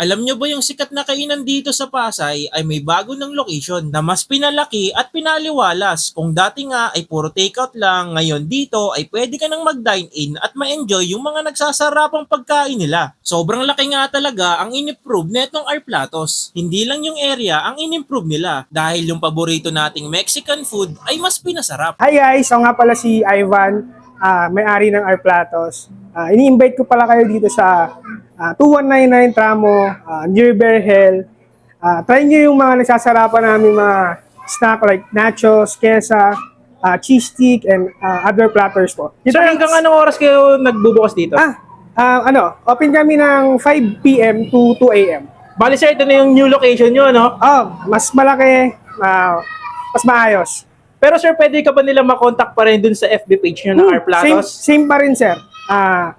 Alam nyo ba yung sikat na kainan dito sa Pasay ay may bago ng location na mas pinalaki at pinaliwalas. Kung dati nga ay puro takeout lang, ngayon dito ay pwede ka nang mag-dine in at ma-enjoy yung mga nagsasarapang pagkain nila. Sobrang laki nga talaga ang in-improve netong Our Platos. Hindi lang yung area ang in-improve nila dahil yung paborito nating Mexican food ay mas pinasarap. Hi guys, ako nga pala si Ivan, ah, may-ari ng Our Platos. Ah, ini-invite ko pala kayo dito sa ah, 2199 Tramo, uh, near Berhel. Ah, try nyo yung mga nagsasarapan namin mga snack like nachos, kesa, ah, cheese stick, and ah, other platters po. Dito Sir, hanggang anong oras kayo nagbubukas dito? Ah, ah, ano, open kami ng 5 p.m. to 2 a.m. Bali sir, ito na yung new location nyo, no? Oh, mas malaki, ah, mas maayos. Pero sir, pwede ka ba nila makontak pa rin dun sa FB page nyo ng Our Hmm, Same, Platos? same pa rin, sir. Ah,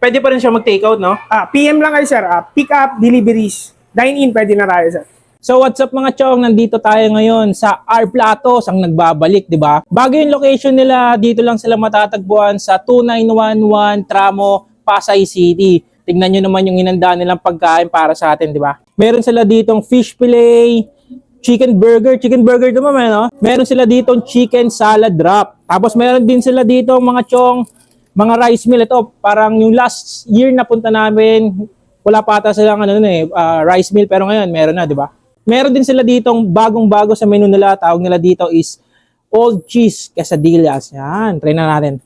Pwede pa rin siya mag-takeout, no? Ah, PM lang kayo, sir. Ah, pick up, deliveries. Dine-in, pwede na tayo, sir. So what's up mga chong, nandito tayo ngayon sa Our Platos, ang nagbabalik, di ba? Bago yung location nila, dito lang sila matatagpuan sa 2911 Tramo, Pasay City. Tingnan nyo naman yung hinanda nilang pagkain para sa atin, di ba? Meron sila ditong fish fillet, chicken burger, chicken burger naman, may, no? Meron sila ditong chicken salad wrap. Tapos meron din sila dito mga chong, mga rice meal. Ito, parang yung last year na punta namin, wala pa ata silang ano, eh, ah, rice meal, pero ngayon meron na, di ba? Meron din sila ditong bagong-bago sa menu nila. Tawag nila dito is Old Cheese Quesadillas. Yan, try na natin.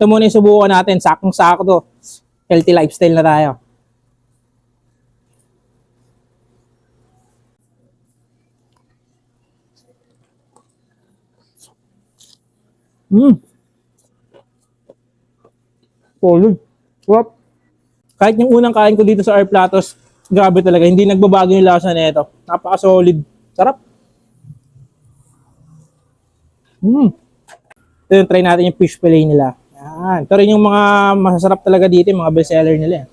Ito muna yung subukan natin. Sakong-sako to. Healthy lifestyle na tayo. Mm. Solid. Sarap. Kahit yung unang kain ko dito sa Our Platos, grabe talaga. Hindi nagbabago yung lasa nito. Napaka-solid. Sarap. Mm. Ito try natin yung fish fillet nila. Yan. Ito rin yung mga masasarap talaga dito, yung mga bestseller nila. eh.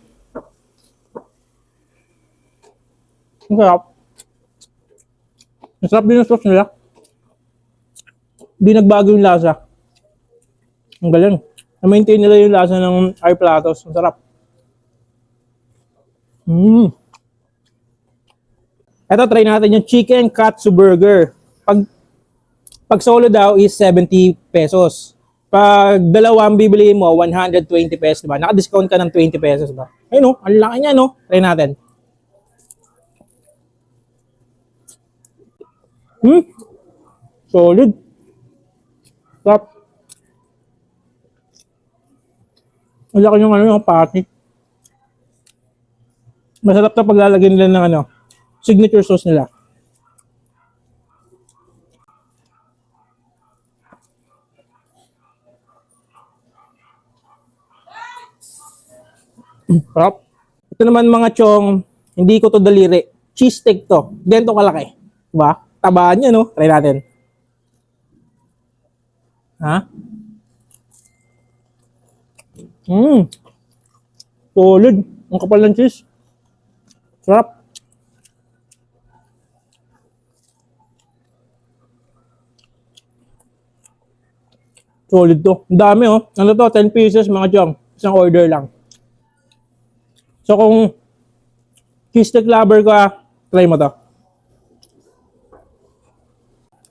Ang sarap. Ang sarap din yung sauce nila. Hindi nagbago yung lasa. Ang galing. Na-maintain nila yung lasa ng Our Platos. Ang sarap. Mm. Ito, try natin yung chicken katsu burger. Pag, pag solo daw is 70 pesos. Pag dalawa ang bibili mo, 120 pesos, diba? Naka-discount ka ng 20 pesos, ba? Ayun, no? Ang laki niya, no? Try natin. Hmm? Solid. Sarap. Ang laki yung ano, yung patty. Masarap na paglalagyan nila ng ano, signature sauce nila. Sarap. Ito naman mga chong, hindi ko to daliri. Cheese steak to. Ganito kalaki. Diba? Tabaan niya, no? Try natin. Ha? Mmm. Solid. Ang kapal ng cheese. Sarap. Solid to. Ang dami oh. Ano to? 10 pieces mga chong. Isang order lang. So kung cheese stick lover ka, try mo to.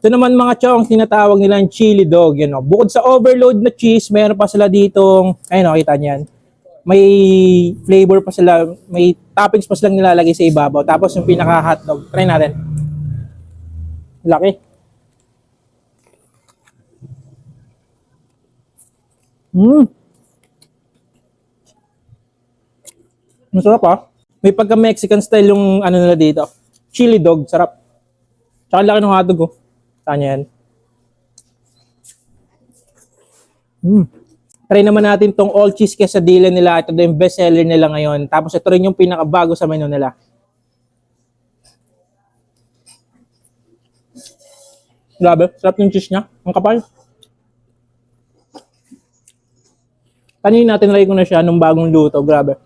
Ito naman mga chong, tinatawag nilang chili dog. Yan, oh. Bukod sa overload na cheese, mayroon pa sila ditong, ayun, oh, kita niyan. May flavor pa sila, may toppings pa silang nilalagay sa ibabaw. Tapos yung pinaka hotdog, try natin. Laki. Mmm. Masarap ah. May pagka Mexican style yung ano nila dito. Chili dog, sarap. Tsaka laki ng hotdog oh. Tanya yan. Mm. Try naman natin tong all cheese quesadilla nila. Ito yung best seller nila ngayon. Tapos ito rin yung pinakabago sa menu nila. Grabe, sarap yung cheese niya. Ang kapal. Kanina natin try ko na siya nung bagong luto. Grabe.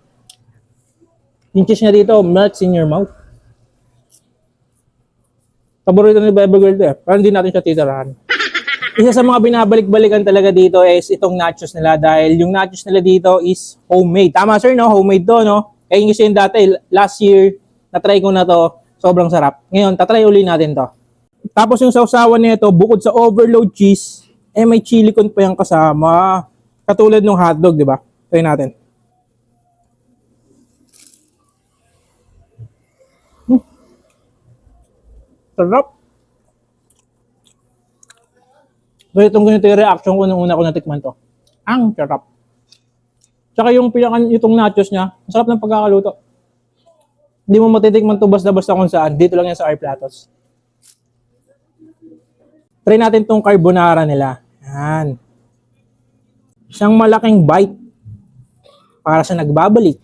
Yung cheese niya dito, melts in your mouth. Paborito ni Bebe Girl to eh. Pero hindi natin siya titirahan. Isa sa mga binabalik-balikan talaga dito is itong nachos nila dahil yung nachos nila dito is homemade. Tama sir, no? Homemade to, no? Kaya yung yung dati, last year, Na-try ko na to. Sobrang sarap. Ngayon, tatry uli natin to. Tapos yung sausawan nito, bukod sa overload cheese, eh may chili con pa yung kasama. Katulad ng hotdog, di ba? Try natin. Sarap. So itong ganito yung reaction ko nung una ko natikman to. Ang sarap. Tsaka yung pinaka itong nachos niya, ang sarap ng pagkakaluto. Hindi mo matitikman to basta-basta kung saan. Dito lang yan sa Air Platos. Try natin tong carbonara nila. Yan. Isang malaking bite para sa nagbabalik.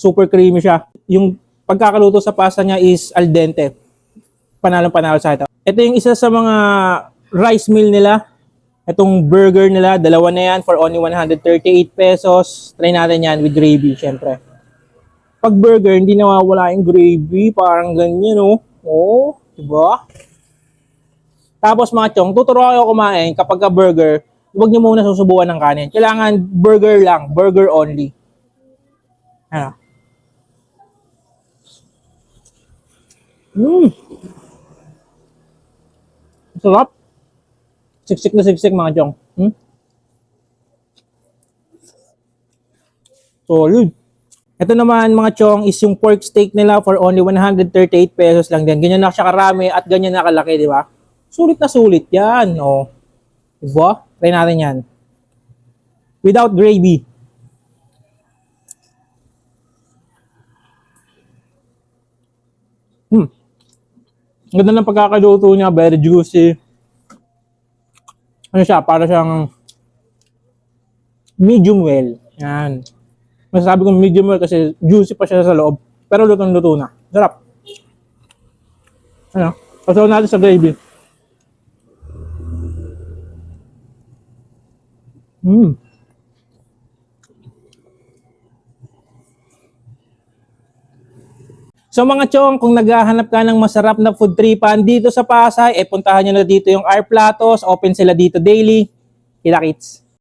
Super creamy siya. Yung pagkakaluto sa pasta niya is al dente. Panalong panalo sa ito. Ito yung isa sa mga rice meal nila. Itong burger nila, dalawa na yan for only 138 pesos. Try natin yan with gravy, syempre. Pag burger, hindi nawawala yung gravy. Parang ganyan, oh. Oh, diba? Tapos mga chong, tuturo kayo kumain kapag ka burger, huwag nyo muna susubukan ng kanin. Kailangan burger lang, burger only. Ano? Mmm. Sarap. Siksik na siksik mga chong. Hmm? Solid. Ito naman mga chong is yung pork steak nila for only 138 pesos lang din. Ganyan na siya karami at ganyan na kalaki, di ba? Sulit na sulit yan. O. Diba? Try natin yan. Without gravy. Hmm. Ang Ganda ng pagkakaluto niya, very juicy. Ano siya, para siyang medium well. Yan. Masasabi kong medium well kasi juicy pa siya sa loob. Pero lutong-luto na. Sarap. Ano? Pasaw natin sa gravy. Mm. So mga chong, kung naghahanap ka ng masarap na food tripan dito sa Pasay, eh puntahan nyo na dito yung Air Platos. Open sila dito daily. Kita kits.